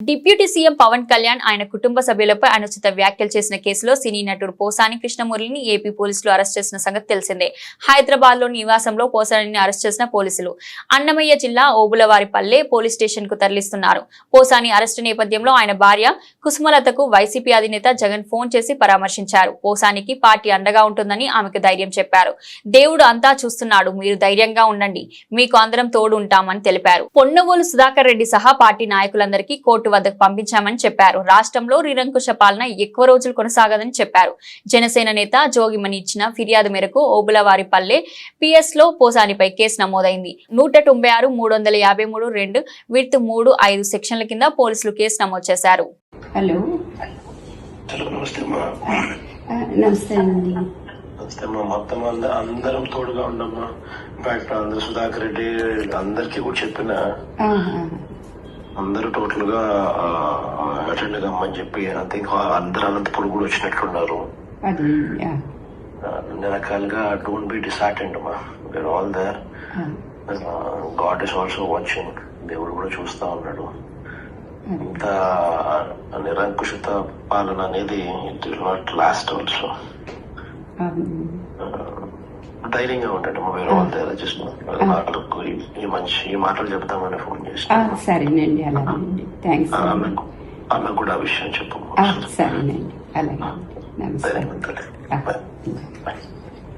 Deputy CM Pawan Kalyan ఆయన కుటుంబ సభ్యులపై అనుచిత వ్యాఖ్యలు చేసిన కేసులో సినీ నటుడు పోసాని కృష్ణమురళిని ఏపీ పోలీసులు అరెస్ట్ చేసిన సంగతి తెలిసిందే. హైదరాబాద్లోని నివాసంలో పోసానిని అరెస్ట్ చేసిన పోలీసులు. అన్నమయ్య జిల్లా ఓబులవారిపల్లె పోలీస్ స్టేషన్కు తరలిస్తున్నారు. పోసాని అరెస్టు నేపథ్యంలో ఆయన భార్య కుసుమలతకు వైసీపీ అధినేత జగన్ ఫోన్ చేసి పరామర్శించారు. పోసానికి పార్టీ అండగా ఉంటుందని ఆమెకు ధైర్యం చెప్పారు. దేవుడు అంతా చూస్తున్నాడు. మీరు ధైర్యంగా ఉండండి. మీకు అందరం తోడు ఉంటామని తెలిపారు. పొన్నవోలు సుధాకర్ రెడ్డి సహా పార్టీ నాయకులందరికీ కోర్టు వద్దకు పంపించామని చెప్పారు. రాష్ట్రంలో నిరంకుశ పాలన ఎక్కువ రోజులు కొనసాగదని చెప్పారు. జనసేన నేత జోగిమణి ఇచ్చిన ఫిర్యాదు మేరకు ఓబులవారిపల్లె పిఎస్లో పోసానిపై కేసు నమోదైంది. నూట తొంభై ఆరు మూడు వందల యాభై మూడు రెండు విత్ మూడు ఐదు సెక్షన్ల కింద పోలీసులు కేసు నమోదు చేశారు. హలో. హలో నమస్తే అమ్మా. ఆ, నమస్తే అండి. నమస్తే అమ్మా. మొత్తం అంద- అందరం తోడుగా ఉండమ్మా ఇన్ఫాక్ట్ అందరు సుధాకర్ రెడ్డి అందరికీ కూడా చెప్పిన. అందరూ టోటల్గా అటెండ్ కమ్మని చెప్పి థింక్ అందరు అనంతపురం కూడా వచ్చినట్లున్నారు. అన్ని రకాలుగా డోంట్ బి డిసార్టెంట్ అమ్మా where all there God is also watching దేవుడు కూడా చూస్తా ఉన్నాడు. ఇంత నిరంకుశత పాలన అనేది it will not last also ధైర్యంగా ఉండండి మా వేరే వాళ్ళ దగ్గర జస్ట్ వాళ్ళకు ఈ- మంచి ఈ మాటలు చెప్తామని ఫోన్ చేసి. సరేనండి అలాగేనండి థ్యాంక్స్ ఆమెకు కూడా ఆ విషయం చెప్పు. సరేనండి అలాగే. నమస్తే.